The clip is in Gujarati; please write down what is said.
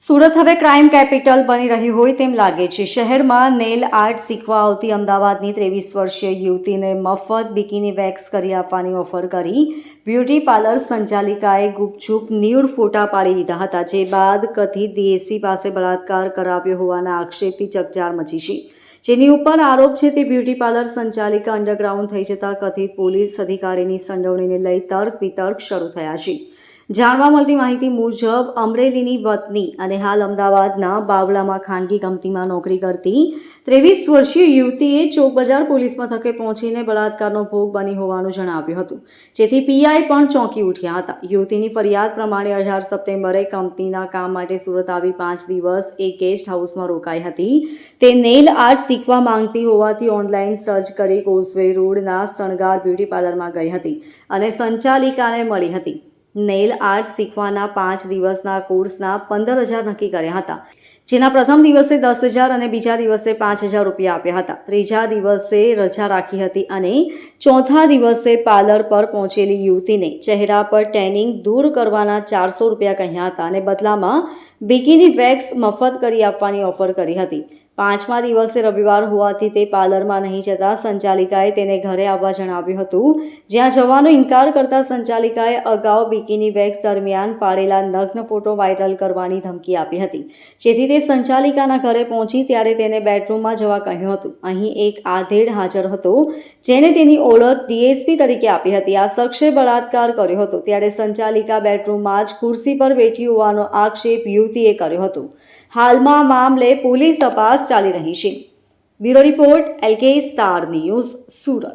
સુરત હવે ક્રાઇમ કેપિટલ બની રહી હોય તેમ લાગે છે. શહેરમાં નેલ આર્ટ શીખવા આવતી અમદાવાદની ત્રેવીસ વર્ષીય યુવતીને મફત બિકીની વેક્સ કરી આપવાની ઓફર કરી. બ્યુટી પાર્લર સંચાલિકાએ ગુપચુપ ન્યૂડ ફોટા પાડી દીધા હતા, જે બાદ કથિત ડીએસપી પાસે બળાત્કાર કરાવ્યો હોવાના આક્ષેપથી ચકચાર મચી છે. જેની ઉપર આરોપ છે તે બ્યુટી પાર્લર સંચાલિકા અંડરગ્રાઉન્ડ થઈ જતા કથિત પોલીસ અધિકારીની સંડોવણીને લઈ તર્ક વિતર્ક શરૂ થયા છે. જાણવા મળતી માહિતી મુજબ, અમરેલીની વતની અને હાલ અમદાવાદના બાવળામાં ખાનગી કંપનીમાં નોકરી કરતી ત્રેવીસ વર્ષીય યુવતીએ ચોક બજાર પોલીસ મથકે પહોંચીને બળાત્કારનો ભોગ બની હોવાનું જણાવ્યું હતું. જેથી પીઆઈ પણ ચોંકી ઉઠ્યા હતા. યુવતીની ફરિયાદ પ્રમાણે અઢાર સપ્ટેમ્બરે કંપનીના કામ માટે સુરત આવી પાંચ દિવસ એક ગેસ્ટ હાઉસમાં રોકાઈ હતી. તે નેલ આર્ટ શીખવા માંગતી હોવાથી ઓનલાઈન સર્ચ કરી કોઝવે રોડના શણગાર બ્યુટી પાર્લરમાં ગઈ હતી અને સંચાલિકાને મળી હતી. નેલ આર્ટ શીખવાના પાંચ દિવસના કોર્સના પંદર હજાર નક્કી કર્યા હતા, જેના પ્રથમ દિવસે દસ હજાર અને બીજા દિવસે પાંચ હજાર રૂપિયા આપ્યા હતા. ત્રીજા દિવસે રજા રાખી હતી અને ચોથા દિવસે પાર્લર પર પહોંચેલી યુવતીને ચહેરા પર ટેનિંગ દૂર કરવાના ચારસો રૂપિયા કહ્યા હતા અને બદલામાં બિકીની વેક્સ મફત કરી આપવાની ઓફર કરી હતી. પાંચમા દિવસે રવિવાર હોવાથી તે પાર્લરમાં નહીં જતા સંચાલિકાએ તેને ઘરે આવવા જણાવ્યું હતું. જ્યાં જવાનો ઇનકાર કરતા સંચાલિકાએ અગાઉ બિકીની વેક્સ દરમિયાન પાડેલા નગ્ન ફોટો વાયરલ કરવાની ધમકી આપી હતી. જેથી તે સંચાલિકાના ઘરે પહોંચી ત્યારે તેને બેડરૂમમાં જવા કહ્યું હતું. અહીં એક આધેડ હાજર હતો જેને તેની ઓળખ ડીએસપી તરીકે આપી હતી. આ શખ્સે બળાત્કાર કર્યો હતો. ત્યારે સંચાલિકા બેડરૂમમાં જ ખુરશી પર બેઠી હોવાનો આક્ષેપ યુવતીએ કર્યો હતો. હાલમાં મામલે પોલીસ ચાલી રહી છે. Bureau report LK star news Surat.